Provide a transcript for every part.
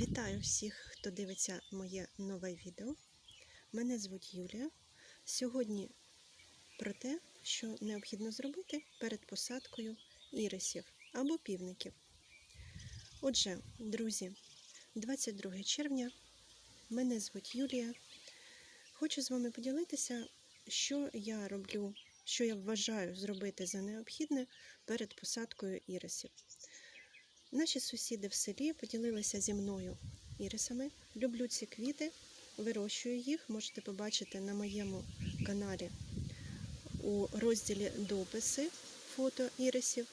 Вітаю всіх, хто дивиться моє нове відео. Мене звуть Юлія. Сьогодні про те, що необхідно зробити перед посадкою ірисів або півників. Отже, друзі, 22 червня, мене звуть Юлія. Хочу з вами поділитися, що я роблю, що я вважаю зробити за необхідне перед посадкою ірисів. Наші сусіди в селі поділилися зі мною ірисами. Люблю ці квіти, вирощую їх. Можете побачити на моєму каналі у розділі дописи фото ірисів,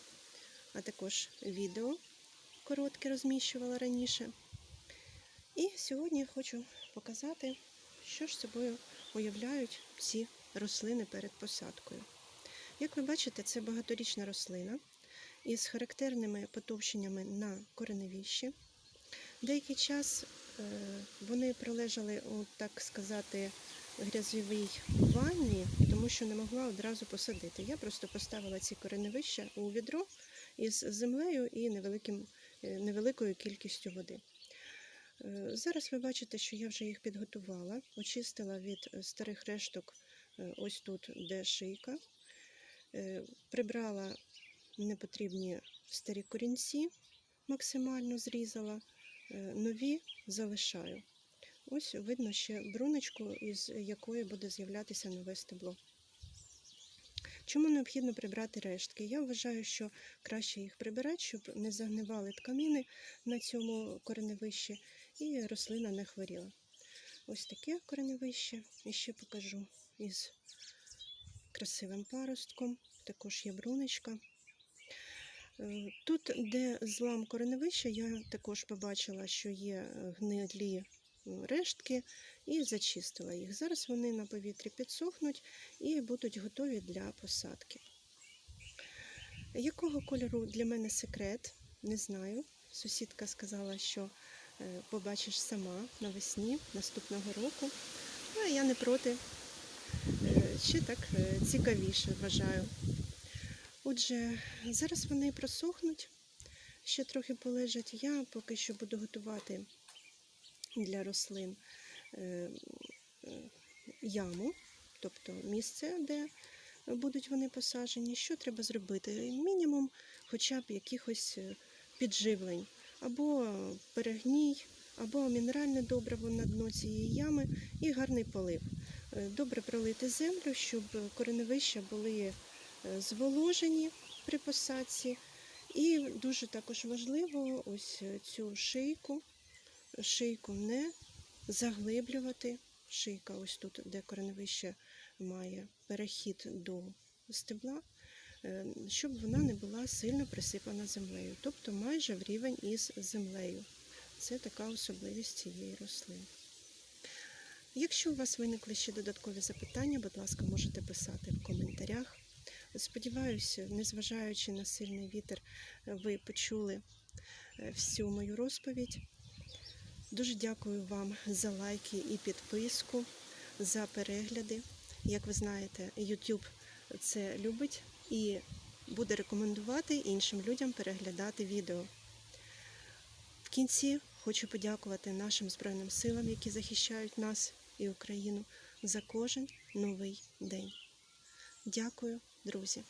а також відео коротке розміщувала раніше. І сьогодні хочу показати, що ж собою уявляють ці рослини перед посадкою. Як ви бачите, це багаторічна рослина із характерними потовщеннями на кореневищі. Деякий час е, вони пролежали так сказати, грязьовій ванні, тому що не могла одразу посадити. Я просто поставила ці кореневища у відро із землею і невеликим, е, невеликою кількістю води. Е, Зараз ви бачите, що я вже їх підготувала, очистила від старих решток ось тут, де шийка, Е, прибрала непотрібні старі корінці, максимально зрізала, е, нові залишаю. Ось видно ще бруночку, із якої буде з'являтися нове стебло. Чому необхідно прибрати рештки? Я вважаю, що краще їх прибирати, щоб не загнивали тканини на цьому кореневищі і рослина не хворіла. Ось таке кореневище. І ще покажу із красивим паростком. Також є бруночка. Е, Тут, де злам кореневища, я також побачила, що є е, гнилі рештки, і зачистила їх. Зараз вони на повітрі підсохнуть і будуть готові для посадки. Якого кольору для мене секрет? Не знаю. Сусідка сказала, що е, побачиш сама навесні наступного року. А я не проти. Ще так цікавіше вважаю. Отже, зараз вони просохнуть, ще трохи полежать. Я поки що буду готувати для рослин е, е, яму, тобто місце, де будуть вони посаджені. Що треба зробити? Мінімум хоча б якихось е, підживлень, або перегній, або мінеральне добриво на дно цієї ями і гарний полив. Добре пролити землю, щоб кореневища були зволожені при посадці. І дуже також важливо ось е, цю шийку, шийку не заглиблювати. Шийка, ось тут, де кореневище має перехід до стебла, е, щоб вона не була сильно присипана землею, тобто майже в рівень із землею. Це така особливість цієї рослини. Якщо у вас виникли ще додаткові запитання, будь ласка, можете писати в коментарях. Сподіваюся, незважаючи на сильний вітер, ви почули е, всю мою розповідь. Дуже дякую вам за лайки і підписку, за перегляди. Як ви знаєте, YouTube це любить і буде рекомендувати іншим людям переглядати відео. В кінці хочу подякувати нашим Збройним силам, які захищають нас і Україну за кожен новий день. Дякую, друзі!